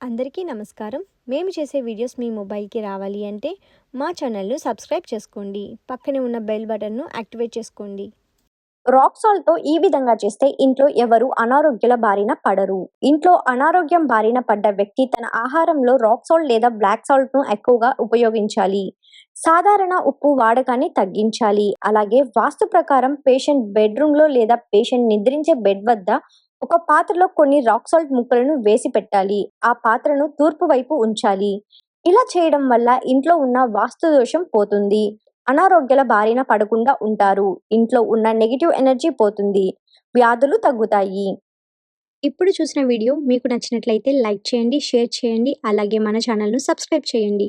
అందరికీ నమస్కారం. మేము చేసే వీడియోస్ మీ మొబైల్కి రావాలి అంటే మా ఛానల్ను సబ్స్క్రైబ్ చేసుకోండి. పక్కనే ఉన్న బెల్ బటన్ను యాక్టివేట్ చేసుకోండి. రాక్ సాల్ట్తో ఈ విధంగా చేస్తే ఇంట్లో ఎవరు అనారోగ్యాల బారిన పడరు. ఇంట్లో అనారోగ్యం బారిన పడ్డ వ్యక్తి తన ఆహారంలో రాక్ సాల్ట్ లేదా బ్లాక్ సాల్ట్ను ఎక్కువగా ఉపయోగించాలి. సాధారణ ఉప్పు వాడకాన్ని తగ్గించాలి. అలాగే వాస్తు ప్రకారం పేషెంట్ బెడ్రూమ్లో లేదా పేషెంట్ నిద్రించే బెడ్ వద్ద ఒక పాత్రలో కొన్ని రాక్ సాల్ట్ ముక్కలను వేసి పెట్టాలి. ఆ పాత్రను తూర్పు వైపు ఉంచాలి. ఇలా చేయడం వల్ల ఇంట్లో ఉన్న వాస్తు దోషం పోతుంది. అనారోగ్యాల బారిన పడకుండా ఉంటారు. ఇంట్లో ఉన్న నెగిటివ్ ఎనర్జీ పోతుంది. వ్యాధులు తగ్గుతాయి. ఇప్పుడు చూసిన వీడియో మీకు నచ్చినట్లయితే లైక్ చేయండి షేర్ చేయండి అలాగే మన ఛానల్ను సబ్స్క్రైబ్ చేయండి.